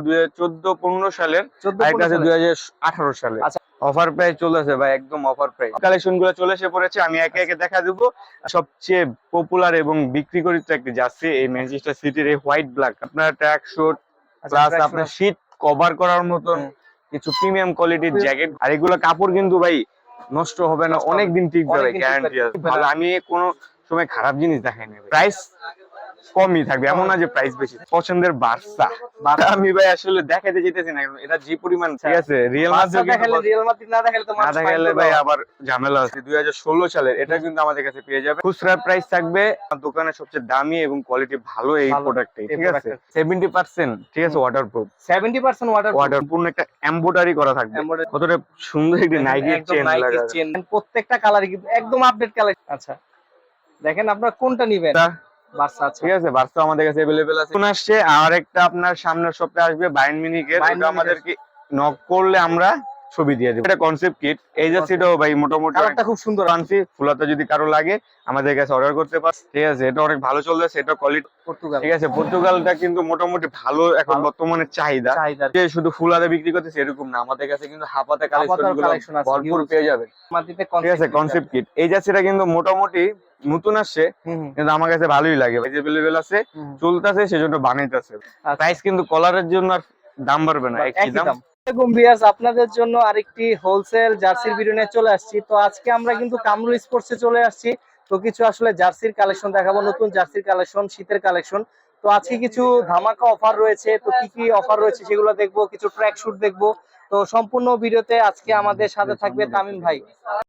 দুই হাজার চোদ্দ পনেরো সালের 14 আছে দুই হাজার আঠারো সালে। আচ্ছা। অফার প্রাইস চলেছে ভাই একদম অফার প্রাইস কালেকশনগুলো চলে এসে পড়েছে আমি একে একে দেখা দেবো। সবচেয়ে পপুলার এবং বিক্রি করিত একটি জার্সি এই ম্যানচেস্টার সিটির এই হোয়াইট ব্ল্যাক আপনার ট্র্যাক শুট আচ্ছা, প্লাস আপনার শীত কভার করার মতন কিছু প্রিমিয়াম কোয়ালিটির জ্যাকেট আর এগুলো কাপড় কিন্তু ভাই নষ্ট হবে না অনেক দিন টিকবে গ্যারান্টি আছে। আমি কোনো সময় খারাপ জিনিস দেখাই না প্রাইস কমই থাকবে এমন না যে প্রাইস বেশি পছন্দের বার্সা। বার্সা। আমি ভাই আসলে দেখাইতে যেতেছি না এটা যে পরিমাণ ঠিক আছে রিয়েল মাদ্রিদ দেখালে রিয়াল মাদ্রিদ না দেখালে তো না দেখালে ভাই আবার ঝামেলা আছে। দুই হাজার ষোলো সালের এটা কিন্তু আমাদের কাছে পেয়ে যাবে। খুচরা প্রাইস থাকবে দোকানের সবচেয়ে দামি এবং কোয়ালিটি ভালো এই ভালো, ঠিক আছে? product সেভেন্টি পার্সেন্ট ঠিক আছে ওয়াটারপ্রুফ 70% ওয়াটার ওয়াটার পূর্ণ একটা এমব্রয়ডারি করা থাকবে। কতটা সুন্দর একটি একদম চেন লাগা চেন প্রত্যেকটা কালারই কিন্তু একদম আপডেট কালার আচ্ছা দেখেন আপনারা কোনটা নিবেন? বার্সা আছে ঠিক আছে বার্সা আমাদের কাছে अवेलेबल আছে এখন আসছে আর একটা আপনার সামনের সপ্তাহে আসবে বাইন মিনিকের Bayern ওটা Munich-এর। আমাদেরকে নক করলে আমরা ছবি দিয়ে দেবো। এটা কনসেপ্ট কিট এই যা সেটাও ভাই মোটামুটি কালারটা খুব সুন্দর আনছি ফুলাতে যদি কারও লাগে আমাদের কাছে অর্ডার করতে পারে। ঠিক আছে এটা অনেক ভালো চলছে সেটা কোয়ালিটি পর্তুগাল। ঠিক আছে পর্তুগালটা কিন্তু মোটামুটি ভালো এখন বর্তমানে চাহিদা। যে শুধু ফুলাতে বিক্রি করতেছে এরকম না। আমাদের কাছে কিন্তু হাফাতে কালেকশন ভরপুর পেয়ে যাবে। ঠিক আছে কনসেপ্ট কিট এই যে সেটা কিন্তু মোটামুটি নতুন আসছে কিন্তু আমার কাছে ভালোই লাগে। অ্যাভেলেবেল আছে চলতেছে সেজন্য বানাইতেছে। আচ্ছা। প্রাইস কিন্তু কলারের জন্য আর দাম বাড়বে না। একই দাম। আপনাদের জন্য আরেকটি হোলসেল জার্সির বিরুনে চলে আসছি। তো আজকে আমরা কিন্তু কামরুল স্পোর্টসে চলে আসছি। তো কিছু আসলে জার্সির কালেকশন দেখাবো, নতুন জার্সির কালেকশন শীতের কালেকশন তো আজকে কিছু ধামাকা অফার রয়েছে। তো কি কি অফার রয়েছে সেগুলো দেখব, কিছু ট্র্যাক শুট দেখব। তো সম্পূর্ণ ভিডিওতে আজকে আমাদের সাথে থাকবে তামিম ভাই।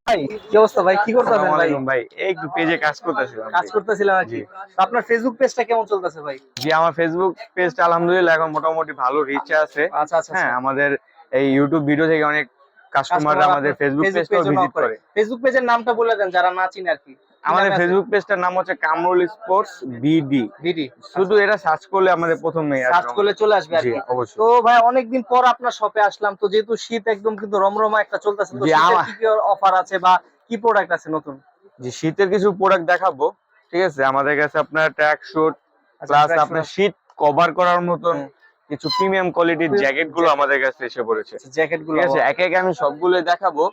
ভাই কি অবস্থা ভাই? কি করতেছেন ভাই? ভাই। একটু পেজে কাজ করতেছিলাম। কাজ করতেছিলেন আর কি। আপনার ফেসবুক পেজটা কেমন চলতেছে ভাই? জি আমার ফেসবুক পেজটা আলহামদুলিল্লাহ এখন মোটামুটি ভালো রিচ আছে। আচ্ছা আচ্ছা হ্যাঁ আমাদের এই ইউটিউব ভিডিও থেকে অনেক কাস্টমার আমাদের ফেসবুক পেজটাও ভিজিট করে ফেসবুক পেজের নামটা বলে দেন যারা না চিনে আর কি। আমাদের ফেসবুক পেজটার নাম হচ্ছে কামরুল স্পোর্টস বিডি ভিডি। শুধু এটা সার্চ করলে আমাদের প্রথমে সার্চ করলে চলে আসবে আর তো ভাই অনেকদিন পর আপনার শপে আসলাম। তো যেহেতু শীত একদম কিন্তু রমরমা একটা চলতেছে তো কি কি অফার আছে বা কি প্রোডাক্ট আছে নতুন? যে শীতের কিছু প্রোডাক্ট দেখাবো ঠিক আছে? আমাদের কাছে আপনার ট্র্যাক শুট প্লাস আপনার শীত কভার করার মতন। কিছু প্রিমিয়াম কোয়ালিটির জ্যাকেটগুলো আমাদের কাছে এসে পড়েছে। জ্যাকেটগুলো ঠিক আছে একে একে আমি সবগুলো দেখাবো।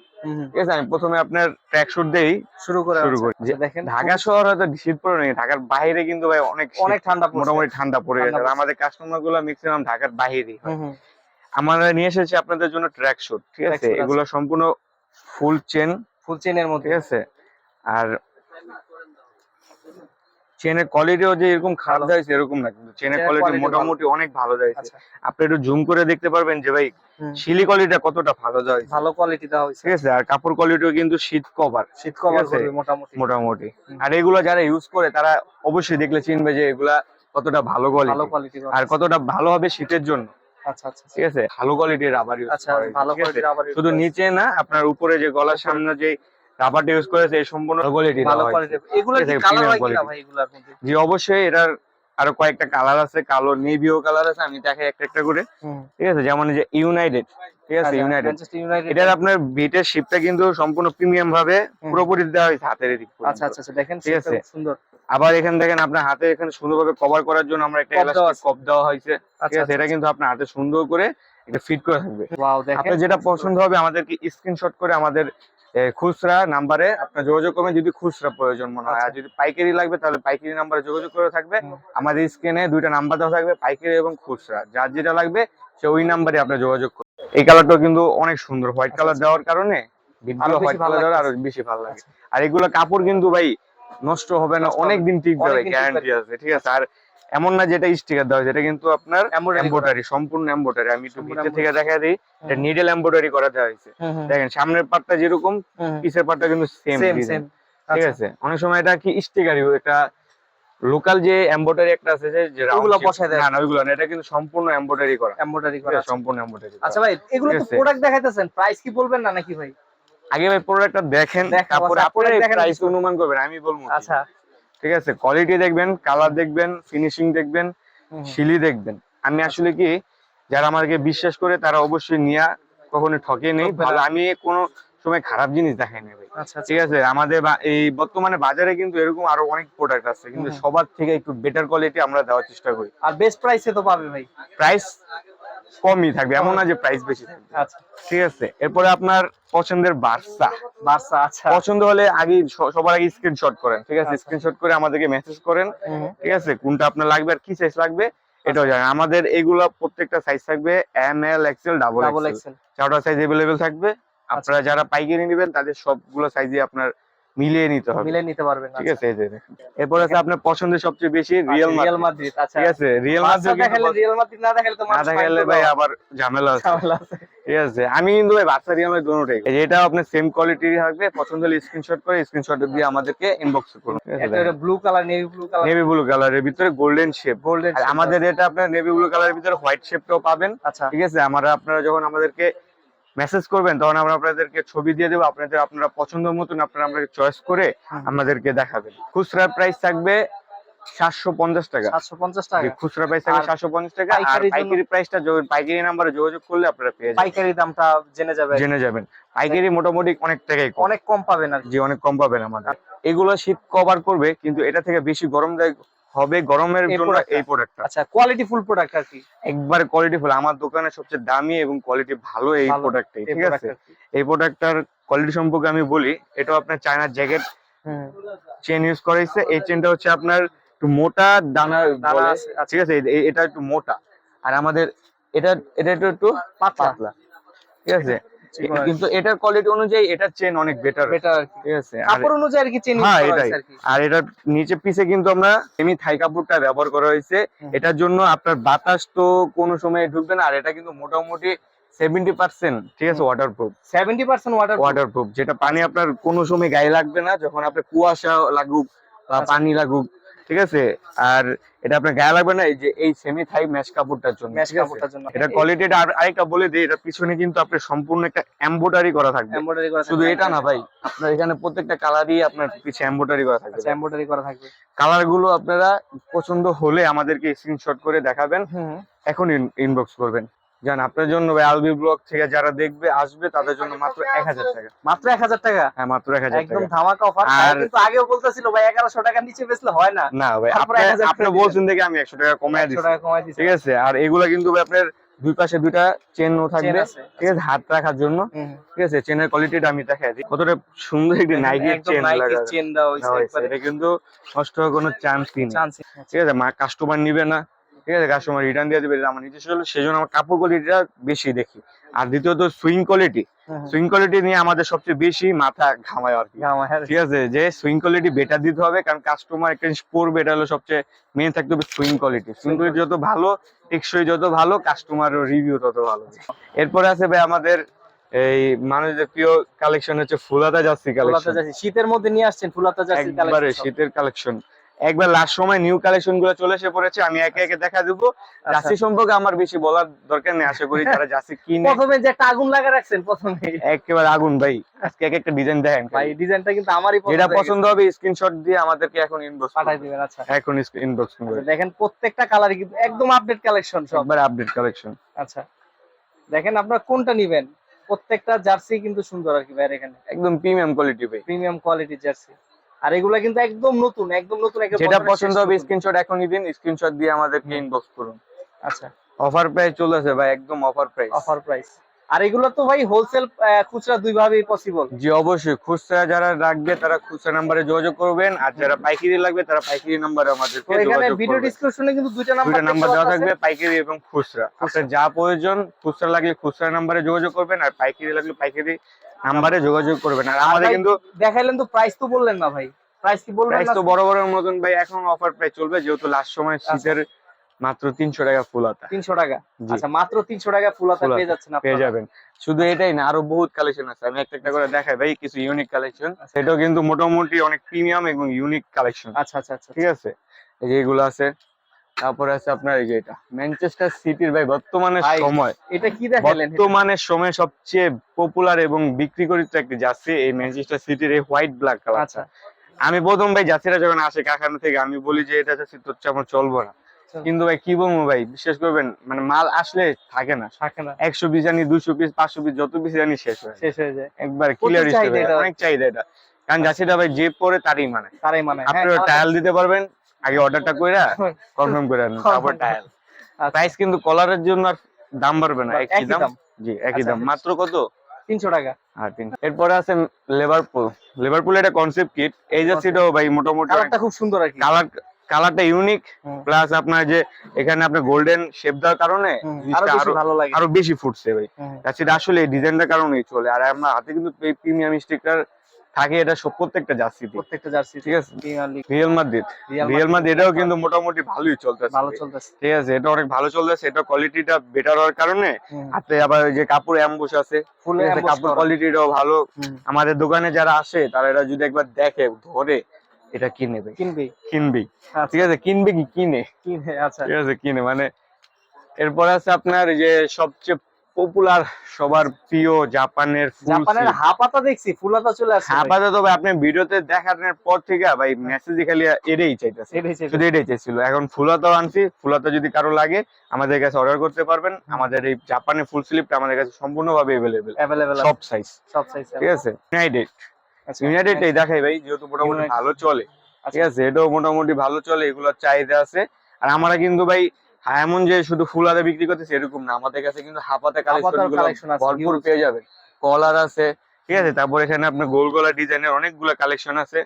ঠিক আছে আমি প্রথমে আপনার ট্র্যাক শুট দেই। শুরু করে শুরু আচ্ছা, করি। আচ্ছা, দেখেন। ঢাকা শহর হয়তো শীত পড়ে নেই ঢাকার বাইরে কিন্তু ভাই অনেক অনেক ঠান্ডা। মোটামুটি ঠান্ডা পড়ে গেছে। আর আমাদের কাস্টমারগুলো ম্যাক্সিমাম ঢাকার বাইরেই। আমরা নিয়ে এসেছি আপনাদের জন্য ট্র্যাক শুট ঠিক আছে? আছে। এগুলো সম্পূর্ণ ফুল চেন ফুল চেনের মধ্যে। ঠিক আছে? আর চেনের কোয়ালিটিও যে এরকম খারাপ। দেয় এরকম না কিন্তু চেনের কোয়ালিটি মোটামুটি অনেক ভালো দেয় আচ্ছা। আপনি একটু জুম করে দেখতে পারবেন যে ভাই শিলি কোয়ালিটিটা কতটা ভালো দেয় ভালো কোয়ালিটি দেওয়া হয়েছে। ঠিক আছে আর কাপড় কোয়ালিটিও কিন্তু শীত কভার শীত কভার মোটামুটি। মোটামুটি। আর এগুলো যারা ইউজ করে তারা অবশ্যই দেখলে চিনবে যে এগুলা কতটা ভালো ভালো কোয়ালিটি কোয়ালিটি আর কতটা ভালো হবে শীতের জন্য। আচ্ছা আচ্ছা ঠিক আছে? ভালো কোয়ালিটির রাবার ইউজ আচ্ছা ভালো কোয়ালিটির use শুধু নিচে না আপনার উপরে যে গলার সামনে যে রাবারটা ইউজ করেছে এই সম্পূর্ণ কোয়ালিটি ভালো কোয়ালিটি এগুলো কি কালার হয় কিনা ভাই এগুলোর মধ্যে জি অবশ্যই এটার আরও কয়েকটা কালার আছে কালো নেভিও কালার আছে আমি দেখাই একটা একটা করে। ঠিক আছে যেমন এই যে ইউনাইটেড ঠিক আছে আচ্ছা, ইউনাইটেড এটার আপনার বিটের শিপটা কিন্তু সম্পূর্ণ প্রিমিয়াম ভাবে পুরোপুরি দেওয়া হয়েছে হাতের পর্যন্ত। আচ্ছা আচ্ছা আচ্ছা, দেখেন ঠিক আছে। সুন্দর। আবার এখানে দেখেন আপনার হাতে এখানে সুন্দরভাবে কভার করার জন্য আমরা একটা এলাস্টিক কপ দেওয়া হয়েছে। ঠিক আচ্ছা আছে এটা কিন্তু আপনার হাতে সুন্দর করে এটা ফিট করে থাকবে। ওয়াও দেখেন। আপনার যেটা পছন্দ হবে আমাদেরকে স্ক্রিনশট করে আমাদের খুচরা নাম্বারে আপনার যোগাযোগ করবেন যদি খুচরা প্রয়োজন মনে হয়। আর আচ্ছা। যদি পাইকারি লাগবে তাহলে পাইকারি নাম্বারে যোগাযোগ করে থাকবে। আমাদের স্ক্রিনে দুইটা নাম্বার দেওয়া থাকবে পাইকারি এবং খুচরা। যার যেটা লাগবে সে ওই নাম্বারে আপনার যোগাযোগ করবে। এই কালারটাও কিন্তু অনেক সুন্দর হোয়াইট কালার আচ্ছা। দেওয়ার কারণে আরও বেশি হোয়াইট ভালো কালার দেওয়ার আরও বেশি ভালো লাগে। আর এগুলো কাপড় কিন্তু ভাই নষ্ট হবে না নষ্ট হবে অনেক দিন টিকবে অনেক গ্যারান্টি আছে ঠিক আছে? আর এমন না যেটা স্টিকার দেওয়া এটা কিন্তু আপনার এমব্রয়ডারি সম্পূর্ণ এমব্রয়ডারি আমি একটু ভিতর থেকে দেখা দিই এটা। নিডল এমব্রয়ডারি করা দেওয়া হয়েছে। দেখেন সামনের পার্টটা যেরকম পিছের পার্টটা কিন্তু সেম সেম ঠিক আছে? অনেক সময় এটা কি স্টিকারই এটা লোকাল যে এমব্রয়ডারি একটা আছে যে ওগুলো বসায় দেয়। না না ওইগুলো না এটা কিন্তু সম্পূর্ণ এমব্রয়ডারি করা। এমব্রয়ডারি করা। সম্পূর্ণ এমব্রয়ডারি আচ্ছা ভাই এগুলো তো প্রোডাক্ট দেখাইতেছেন। প্রাইস কি বলবেন না নাকি ভাই? আগে ভাই প্রোডাক্টটা দেখেন তারপরে আচ্ছা, আপনারা প্রাইস। অনুমান করবেন আমি বলব আচ্ছা। ঠিক আছে? কোয়ালিটি দেখবেন কালার দেখবেন ফিনিশিং দেখবেন। শিলি দেখবেন। আমি আসলে কি যারা আমাকে বিশ্বাস করে তারা অবশ্যই নিয়া কখনো ঠকে নেই। ভালো আমি কোনো সময় খারাপ জিনিস দেখাই না ভাই। আচ্ছা আচ্ছা ঠিক আছে? আমাদের এই বর্তমানে বাজারে কিন্তু এরকম আরও অনেক প্রোডাক্ট আছে। কিন্তু সবার থেকে একটু বেটার কোয়ালিটি আমরা দেওয়ার চেষ্টা করি। আর বেস্ট প্রাইসে তো পাবে ভাই। প্রাইস কমই থাকবে এমন না যে প্রাইস বেশি থাকবে। আচ্ছা। ঠিক আছে এরপরে আপনার পছন্দের বার্সা। বার্সা আচ্ছা। পছন্দ হলে আগে সবার আগে স্ক্রিনশট করেন ঠিক আছে? স্ক্রিনশট করে আমাদেরকে মেসেজ করেন ঠিক আছে? কোনটা আপনার লাগবে আর কি সাইজ লাগবে এটাও জানেন। আমাদের এগুলা প্রত্যেকটা সাইজ থাকবে M L XL double XL চারটা সাইজ এভেলেবেল থাকবে। আপনারা যারা পাইকারি নেবেন তাদের সবগুলো সাইজে আপনার মিলিয়ে নিতে হবে। মিলে নিতে পারবেন ঠিক আছে এই যে এরপর আছে আপনার পছন্দের সবচেয়ে বেশি রিয়েল রিয়াল মাদ্রিদ আচ্ছা। ঠিক আছে রিয়েল মাদ্রিদ দেখালে রিয়াল মাদ্রিদ না দেখালে তো না দেখালে ভাই আবার ঝামেলা আছে। ঝামেলা আছে। ঠিক আছে আমি কিন্তু ভাই বাচ্চা রিয়েল মাদ্রিদ দুটোটাই এই যে এটা আপনার সেম কোয়ালিটির থাকবে পছন্দ হলে স্ক্রিনশট করে স্ক্রিনশট দিয়ে আমাদেরকে ইনবক্স করুন। এটা blue colour navy blue colour navy blue কালারের ভিতরে গোল্ডেন শেপ গোল্ডেন আমাদের এটা আপনার নেভি ব্লু কালারের ভিতরে হোয়াইট শেপটাও পাবেন। আচ্ছা। ঠিক আছে আমরা আপনারা যখন আমাদেরকে মেসেজ করবেন তখন আমরা আপনাদেরকে ছবি দিয়ে দেবো। আপনাদের আপনারা পছন্দ মতন আপনারা চয়েস করে আমাদেরকে দেখাবেন। খুচরা প্রাইস থাকবে সাতশো পঞ্চাশ টাকা। 750 টাকা। খুচরা প্রাইস থাকবে সাতশো পঞ্চাশ টাকা। আর পাইকারি প্রাইসটা পাইকারি নাম্বারে যোগাযোগ করলে আপনারা পেয়ে যাবেন। পাইকারি দামটা জেনে জেনে যাবেন। পাইকারি মোটামুটি অনেক টাকাই অনেক কম পাবেন আর অনেক কম পাবেন আমাদের। এগুলো শীত কভার করবে কিন্তু এটা থেকে বেশি গরম দেয় হবে গরমের জন্য। এই প্রোডাক্টটা আচ্ছা কোয়ালিটি ফুল প্রোডাক্ট আর কি? একবার কোয়ালিটি ফুল আমার দোকানে সবচেয়ে দামি এবং কোয়ালিটি ভালো এই প্রোডাক্টটাই ঠিক আছে? এই প্রোডাক্টটার কোয়ালিটি সম্পর্কে আমি বলি এটাও আপনার চায়নার জ্যাকেট চেন ইউজ করেছে এই চেনটা হচ্ছে আপনার একটু মোটা দানা দানা আছে, আচ্ছা। ঠিক আছে? এটা একটু মোটা। আর আমাদের এটা এটা একটু একটু পাতলা ঠিক আছে। কিন্তু এটার কোয়ালিটি অনুযায়ী এটার চেন অনেক বেটার বেটার ঠিক আছে কাপড় অনুযায়ী আর কি চেঞ্জ হ্যাঁ, এটাই। আর এটার নিচে পিছে কিন্তু আমরা সেমি থাই কাপড়টা ব্যবহার করা হয়েছে। এটার জন্য আপনার বাতাস তো কোনো সময় ঢুকবে না আর এটা কিন্তু মোটামুটি সেভেন্টি পার্সেন্ট ঠিক আছে। ওয়াটারপ্রুফ 70% ওয়াটার ওয়াটারপ্রুফ যেটা পানি আপনার কোনো সময় গায়ে লাগবে না যখন আপনার কুয়াশা লাগুক বা আচ্ছা। পানি লাগুক ঠিক আছে? আর এটা আপনার গায়ে লাগবে না এই যে এই সেমি থাই ম্যাশ কাপড়টার জন্য আছে? কাপড়টার জন্য। এটা কোয়ালিটিটা আর আরেকটা বলে দিই এটা পিছনে কিন্তু আপনার সম্পূর্ণ একটা এমব্রয়ডারি করা থাকবে। এমব্রয়ডারি করা শুধু এটা না ভাই আপনার এখানে প্রত্যেকটা কালারই আপনার পিছে এমব্রয়ডারি করা থাকবে। আচ্ছা এমব্রয়ডারি করা থাকবে। কালারগুলো আপনারা পছন্দ হলে আমাদেরকে স্ক্রিনশট করে দেখাবেন। হুম। এখন ইনবক্স করবেন। জান আপনার জন্য ভাই আলবি ব্লগ থেকে যারা দেখবে আসবে তাদের জন্য মাত্র এক হাজার টাকা। মাত্র 1000 টাকা? হ্যাঁ মাত্র এক হাজার একদম ধামাকা অফার আর- কিন্তু আগেও বলতেছিল ভাই 1100 টাকা নিচে বেচলে হয় না। না ভাই আপনি আপনি বলছেন দেখে আমি একশো টাকা কমায় 100 টাকা কমাই দিছে। ঠিক আছে? আর এগুলা কিন্তু ভাই আপনার দুই পাশে দুইটা চেনও থাকবে। ঠিক আছে হাত রাখার জন্য। ঠিক আছে চেনের কোয়ালিটিটা আমি দেখাই দিই। কতটা সুন্দর একটি নাইকি একদম চেন লাগা চেন। একবারে। এটা কিন্তু নষ্ট হওয়ার কোনো চান্সই নেই। চান্স ঠিক আছে মা কাস্টমার নিবে না। ঠিক আছে কাস্টমার রিটার্ন দিয়ে দেবে আমার নিজস্ব হলো সেজন্য আমার কাপড় কোয়ালিটিটা বেশি দেখি। আর দ্বিতীয়ত সুইং কোয়ালিটি সুইং কোয়ালিটি নিয়ে আমাদের সবচেয়ে বেশি মাথা ঘামায় আর কি। ঠিক আছে যে সুইং কোয়ালিটি বেটার দিতে হবে কারণ কাস্টমার একটা জিনিস পড়বে এটা হলো সবচেয়ে মেন থাকতে হবে সুইং কোয়ালিটি সুইং কোয়ালিটি যত ভালো টেকসই যত ভালো কাস্টমার রিভিউ তত ভালো। এরপরে আছে ভাই আমাদের এই মানুষদের প্রিয় কালেকশন হচ্ছে ফুলাতা জার্সি কালেকশন শীতের মধ্যে নিয়ে আসছেন ফুলাতা জার্সি কালেকশন শীতের কালেকশন একবার লাস্ট সময় নিউ কালেকশনগুলো চলে এসে পড়েছে আমি একে একে দেখা দেবো। আচ্ছা। জার্সি সম্পর্কে আমার বেশি বলার দরকার নেই আশা করি যারা জার্সি কিনে প্রথমে যে একটা আগুন লাগা রাখছেন প্রথমে। একেবারে আগুন ভাই। আজকে এক একটা ডিজাইন দেখেন ভাই ডিজাইনটা কিন্তু আমারই যেটা পছন্দ হবে স্ক্রিনশট দিয়ে আমাদেরকে এখন ইনবক্স। পাঠাই দিবেন। আচ্ছা। এখন ইনবক্স করে আচ্ছা, দেখেন প্রত্যেকটা কালারই কিন্তু একদম আপডেট কালেকশন সব। একবার আপডেট কালেকশন আচ্ছা। দেখেন আপনারা কোনটা নিবেন? প্রত্যেকটা জার্সি কিন্তু সুন্দর আর কি ভাই এখানে। একদম প্রিমিয়াম কোয়ালিটি ভাই। Premium quality jersey. আর এগুলা কিন্তু একদম নতুন একদম নতুন যেটা পছন্দ হবে স্ক্রিনশট এখনই দিন স্ক্রিনশট দিয়ে আমাদেরকে ইনবক্স করুন। আচ্ছা। অফার প্রাইস চলেছে ভাই একদম অফার প্রাইস অফার প্রাইস আর এগুলো তো ভাই হোলসেল খুচরা দুই ভাবেই পসিবল জি অবশ্যই। খুচরা যারা রাখবে তারা খুচরা নাম্বারে যোগাযোগ করবেন। আর যারা পাইকারি লাগবে তারা পাইকারি নাম্বারে তো আমাদেরকে এখানে ভিডিও ডিসক্রিপশনে কিন্তু দুইটা নাম্বার দুইটা নাম্বার দেওয়া থাকবে পাইকারি এবং খুচরা। আপনার যা প্রয়োজন খুচরা লাগলে খুচরা নাম্বারে যোগাযোগ করবেন আর পাইকারি লাগলে পাইকারি নাম্বারে যোগাযোগ করবেন। আর আমাদের কিন্তু দেখাইলেন তো প্রাইস তো বললেন না ভাই। প্রাইস কি বলবেন প্রাইস তো বড় বড় মতন ভাই এখন অফার প্রাইস চলবে যেহেতু লাস্ট সময় শীতের মাত্র তিনশো টাকা ফুল হাতা। 300 টাকা? আচ্ছা মাত্র 300 টাকা ফুল ফুল পেয়ে যাচ্ছেন পেয়ে যাবেন। শুধু এটাই না আরও বহুত কালেকশন আছে। আমি একটা একটা করে দেখাই ভাই কিছু ইউনিক কালেকশন সেটাও কিন্তু মোটামুটি অনেক প্রিমিয়াম এবং ইউনিক কালেকশন আচ্ছা আচ্ছা আচ্ছা। ঠিক আছে? এই যে এগুলো আছে। তারপরে আছে আপনার এই যে এটা। ম্যানচেস্টার সিটির ভাই বর্তমানে সময়। এটা কি দেখাইলেন বর্তমানে সময় সবচেয়ে পপুলার এবং বিক্রি করিত একটি জার্সি এই ম্যানচেস্টার সিটির এই হোয়াইট ব্ল্যাক কালার আচ্ছা। আমি প্রথম ভাই জার্সিটা যখন আসে কারখানা থেকে আমি বলি যে এটা জার্সি তো আমার চলবো না। কিন্তু ভাই কি বলব ভাই বিশ্বাস করবেন মানে মাল আসলে থাকে না। থাকে না। একশো পিস জানি দুশো পিস পাঁচশো পিস যত পিস জানি শেষ হয় শেষ হয়ে যায়। একবার ক্লিয়ার। অনেক চাহিদা এটা। কারণ জার্সিটা ভাই যে পরে তারই মানে। তারাই মানে। আপনি হ্যাঁ, টায়াল দিতে পারবেন। আগে অর্ডারটা কইরা কনফার্ম করে আনেন তারপর টায়াল আচ্ছা। প্রাইস কিন্তু কলারের জন্য আর দাম বাড়বে না। একই দাম? জি একই আচ্ছা, দাম। মাত্র কত? তিনশো টাকা। আর তিন এরপরে আছে লিভারপুল লিভারপুল এটা কনসেপ্ট কিট এই জার্সিটাও ভাই মোটামুটি কালারটা খুব সুন্দর আর কি। কালার কালারটা ইউনিক প্লাস আপনার যে এখানে আপনার গোল্ডেন শেপ দেওয়ার কারণে আরও বেশি ভালো লাগে। আরও বেশি ফুটছে ভাই। জার্সিটা আসলে এই ডিজাইনটার কারণেই চলে। আর আমরা হাতে কিন্তু প্রিমিয়াম স্টিকার থাকে এটা সব প্রত্যেকটা জার্সি প্রত্যেকটা জার্সি ঠিক আছে? Real Madrid. Real Madrid. এটাও কিন্তু মোটামুটি ভালোই চলতেছে। ভালো। চলতেছে। ঠিক আছে এটা অনেক ভালো চলতেছে এটা কোয়ালিটিটা বেটার হওয়ার কারণে হাতে আবার যে কাপড় অ্যাম্বুশ আছে কাপড় কোয়ালিটিটাও ভালো। আমাদের দোকানে যারা আসে তারা এটা যদি একবার দেখে ধরে এটা কিনে কিনবি। কিনবি। আচ্ছা। ঠিক আছে কিনবে কি কিনে? কিনে আচ্ছা। ঠিক আছে কিনে। মানে এরপর আছে আপনার যে সবচেয়ে পপুলার সবার প্রিয় জাপানের জাপানের হাপাতা দেখছি ফুলাতা চলে আসছে। হাপাতে তো ভাই আপনি ভিডিওতে দেখানোর পর থেকে ভাই মেসেজে খালি এটাই চাইতেছে। শুধু এটাই চাইছিল। এখন ফুলাতাও আনছি ফুলাতা যদি কারও লাগে আমাদের কাছে অর্ডার করতে পারবেন। আমাদের এই জাপানের ফুল স্লিপটা আমাদের কাছে সম্পূর্ণভাবে এভেলেবেল Available সব সাইজ সব সাইজ ঠিক আছে? ইউনাইটেড আচ্ছা। ইউনাইটেড এই দেখাই ভাই যেহেতু মোটামুটি ভালো চলে। আচ্ছা, ঠিক আছে? এটাও মোটামুটি ভালো চলে এগুলোর চাহিদা আছে। আর আমরা কিন্তু ভাই এমন যে শুধু ফুল আদা বিক্রি করতেছি এরকম না। আমাদের কাছে কিন্তু হাফাতে কালেকশন ভরপুর পেয়ে যাবেন কলার আছে ঠিক আছে? তারপর এখানে আপনার গোল গলা ডিজাইনের অনেকগুলো কালেকশন আছে।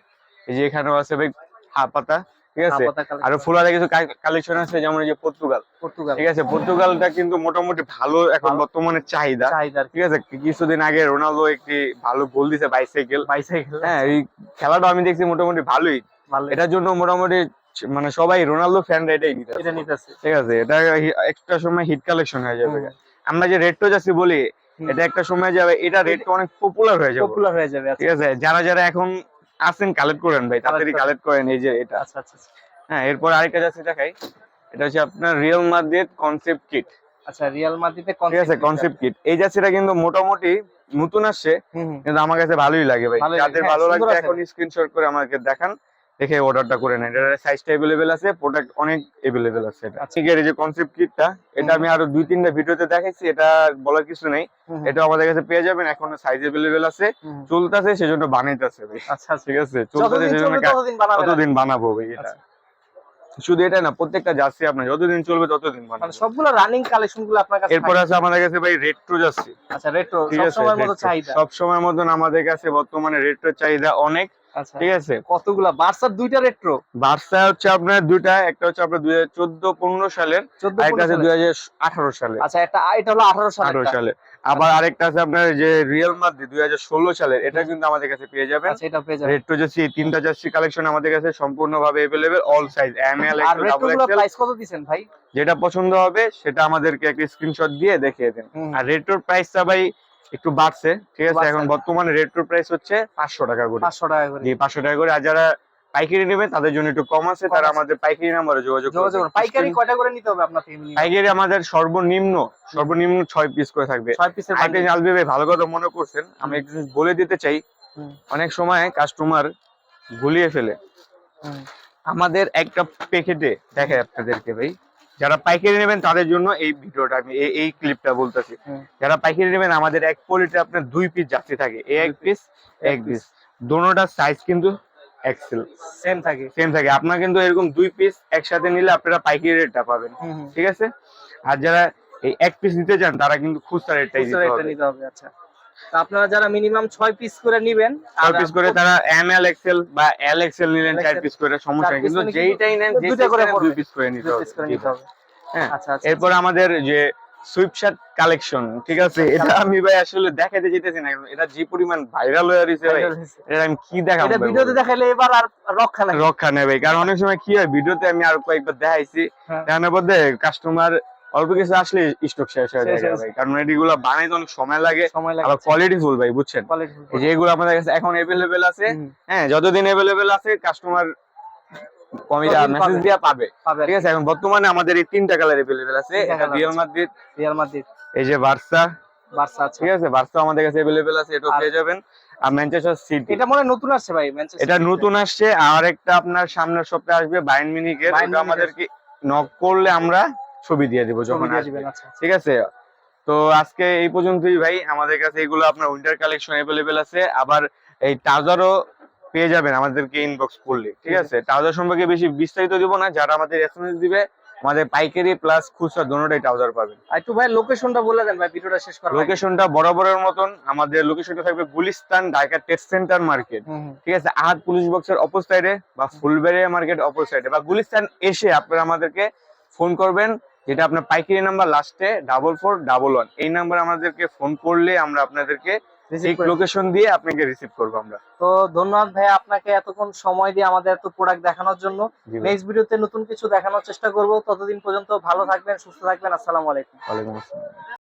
এই যে এখানেও আছে ভাই হাফাতা ঠিক আছে? আর ফুল আদা কিছু কালেকশন আছে যেমন এই যে পর্তুগাল। পর্তুগাল। ঠিক আছে? পর্তুগালটা কিন্তু মোটামুটি ভালো এখন বর্তমানে চাহিদা। ঠিক আছে? কিছুদিন আগে রোনালদো একটি ভালো গোল দিছে বাইসাইকেল। বাইসাইকেল। হ্যাঁ এই খেলাটা আমি দেখছি মোটামুটি ভালোই। এটার জন্য মোটামুটি মানে সবাই রোনালদো ফ্যানরা এটাই নিতে এটা নিতেছে। ঠিক আছে এটা একটা সময় হিট কালেকশন হয়ে যাবে। আমরা যে রেডটো যাচ্ছি বলি এটা একটা সময় যাবে এটা রেডটা অনেক পপুলার হয়ে যাবে। পপুলার হয়ে যাবে আচ্ছা ঠিক আছে যারা যারা এখন আছেন কালেক্ট করেন ভাই তাড়াতাড়ি কালেক্ট করেন এই যে এটা। আচ্ছা আচ্ছা আচ্ছা। হ্যাঁ এরপর আরেকটা যাচ্ছে দেখাই। এটা হচ্ছে আপনার রিয়েল মাদ্রিদ কনসেপ্ট কিট আচ্ছা রিয়াল মাদ্রিদে ঠিক আছে কনসেপ্ট কিট এই যাচ্ছেটা কিন্তু মোটামুটি নতুন আসছে। কিন্তু আমার কাছে ভালোই লাগে ভাই। যাদের হ্যাঁ, ভালো আছে। এখন স্ক্রিনশট করে আমাকে দেখান। দেখে অর্ডারটা করে নেন এটার সাইজটা अवेलेबल আছে প্রোডাক্ট অনেক अवेलेबल আছে এটা আচ্ছা। ঠিক আছে এই যে কনসেপ্ট কিটটা এটা হুম। আমি আরো দুই তিনটা ভিডিওতে দেখাইছি এটা বলার কিছু নেই হুম হুম। এটা আমাদের কাছে পেয়ে যাবেন এখন সাইজ अवेलेबल আছে হুম হুম। চলতেছে সেজন্য বানাইতেছে ভাই আচ্ছা আচ্ছা ঠিক আছে চলতেছে যতদিন সেজন্য চলবে ততদিন বানাবে না। কতদিন বানাবো ভাই এটা আচ্ছা। শুধু এটা না প্রত্যেকটা জার্সি আপনার যতদিন চলবে ততদিন মানে বানাবো সবগুলো রানিং কালেকশন গুলো আপনার কাছে এরপর থাকে। আছে আমাদের কাছে ভাই রেট্রো জার্সি আচ্ছা রেট্রো ঠিক সব আছে সময়ের মতো retro। চাহিদা সব সময়ের মতন আমাদের কাছে বর্তমানে রেট্রো চাহিদা অনেক আচ্ছা ঠিক আছে। কতগুলা? বার্সার দুইটা রেট্রো বার্সা হচ্ছে আপনার দুইটা একটা হচ্ছে আপনার দুই হাজার চোদ্দ পনেরো সালের আছে দুই হাজার আঠারো সালে আচ্ছা একটা এটা হলো আঠারো সাল আঠারো সালে আবার আরেকটা আছে আপনার যে রিয়েল মাদ্রিদ দুই হাজার ষোলো সালের এটা কিন্তু আমাদের কাছে পেয়ে যাবেন। আচ্ছা এটা পেয়ে যাবেন। রেট্রো জার্সি তিনটা জার্সি কালেকশন আমাদের কাছে সম্পূর্ণভাবে available all size M L আর প্রাইস কত দিছেন ভাই? যেটা পছন্দ হবে সেটা আমাদেরকে একটা স্ক্রিনশট দিয়ে দেখিয়ে দেন। আর রেট্রোর প্রাইসটা ভাই একটু বাড়ছে ঠিক আছে? এখন বর্তমানে রেট্রোর প্রাইস হচ্ছে পাঁচশো টাকা করে। পাঁচশো টাকা করে। পাঁচশো টাকা করে। আর যারা পাইকারি নেবে তাদের জন্য একটু কম আছে তারা আমাদের পাইকারি নাম্বারে যোগাযোগ যোগাযোগ পাইকারি কয়টা করে নিতে হবে আপনার minimum? পাইকারি আমাদের সর্বনিম্ন সর্বনিম্ন ছয় পিস করে থাকবে। ছয় পিসের জিনিস আলবি ভাই ভালো কথা মনে করছেন আমি একটু বলে দিতে চাই অনেক সময় কাস্টমার গুলিয়ে ফেলে। আমাদের একটা প্যাকেটে দেখে আপনাদেরকে ভাই। যারা পাইকারি নেবেন তাদের জন্য এই ভিডিওটা আমি এই- ক্লিপটা বলতেছি। যারা পাইকারি নেবেন আমাদের এক পলিটে আপনার দুই পিস যাচ্ছে থাকে। এক পিস এক পিস দোনোটার সাইজ কিন্তু এক্সেল সেম থাকে। সেম থাকে। আপনার কিন্তু এরকম দুই পিস একসাথে নিলে আপনারা পাইকারি রেটটা পাবেন। ঠিক আছে? আর যারা এই এক পিস নিতে চান তারা কিন্তু খুচরা রেটটাই নিতে হবে আচ্ছা। আপনারা যারা মিনিমাম ছয় পিস করে নিবেন চার পিস করে তারা এম এল এক্সেল বা এল এক্সেল নিলেন চার পিস করে সমস্যা কিন্তু যেইটাই নেন দুইটা করে করে পড়বে। দুই পিস করে নিতে হবে। ভাই। হ্যাঁ আচ্ছা আচ্ছা এরপর আমাদের যে সুইপশার্ট কালেকশন ঠিক আছে? এটা আমি ভাই আসলে দেখাতে যেতেছি না এটা যে পরিমাণ ভাইরাল হয়ে রয়েছে ভাই হয়েছে। এটা আমি কি দেখাবো এটা ভাই ভিডিওতে দেখাইলে এবার আর রক্ষা নাই। রক্ষা নেবে কারণ অনেক সময় কি হয় ভিডিওতে আমি আর কয়েকবার দেখাইছি। হ্যাঁ। দেখানোর মধ্যে কাস্টমার অল্প কিছু আসলে স্টক শেষ হয়ে যায় ভাই। কারণ এগুলো বানাইতে অনেক সময় লাগে সময় লাগে। আবার কোয়ালিটি ফুল ভাই বুঝছেন? কোয়ালিটি এই যে এগুলো আমাদের কাছে এখন এভেলেবেল আছে হ্যাঁ যতদিন এভেলেবেল আছে কাস্টমার কমিটা ততদিন মেসেজ পাবে। দিয়া পাবে। পাবে। ঠিক আছে এখন বর্তমানে আমাদের এই তিনটা কালার আছে এটা রিয়াল মাদ্রিদ রিয়াল মাদ্রিদ এই যে বার্সা বার্সা ঠিক আছে বার্সা আমাদের কাছে আছে আর- পেয়ে যাবেন। আর ম্যানচেস্টার সিটি এটা মনে নতুন আসছে ভাই ম্যানচেস্টার এটা নতুন আসছে আর একটা আপনার সামনের সপ্তাহে আসবে বাইন মিনিকের এটা আমাদেরকে নক করলে আমরা ছবি দিয়ে দিব যখন আসবে। আচ্ছা ঠিক আছে? তো আজকে এই পর্যন্তই ভাই। আমাদের কাছে এগুলো আপনার উইন্টার কালেকশন এভেলেবেল আছে। আবার এই ট্রাউজারও পেয়ে যাবেন আমাদেরকে ইনবক্স করলে। ঠিক আছে? ট্রাউজার সম্পর্কে বেশি বিস্তারিত দিব না। যারা আমাদের এসএমএস দিবে আমাদের পাইকারি প্লাস খুচরা দোনোটাই ট্রাউজার পাবেন। একটু ভাই লোকেশনটা বলে দেন ভাই ভিডিওটা শেষ আগে। লোকেশনটা বরাবরের মতন। আমাদের লোকেশনটা থাকবে Gulistan Dhaka test centre market. ঠিক আছে? আহাদ পুলিশ বক্সের অপর সাইডে বা ফুলবেড়িয়া মার্কেট অপর সাইডে বা গুলিস্তান এসে আপনারা আমাদেরকে ফোন করবেন। যেটা আপনার পাইকারি নাম্বার লাস্টে ডাবল ফোর ডাবল ওয়ান এই নাম্বার আমাদেরকে ফোন করলে আমরা আপনাদেরকে লোকেশন দিয়ে আপনাকে রিসিভ করব আমরা। তো ধন্যবাদ ভাই আপনাকে এতক্ষণ সময় দিয়ে আমাদের এত প্রোডাক্ট দেখানোর জন্য। নেক্সট ভিডিওতে নতুন কিছু দেখানোর চেষ্টা করব। ততদিন পর্যন্ত ভালো থাকবেন সুস্থ থাকবেন। আসসালামু আলাইকুম। ওয়ালাইকুম আসসালাম।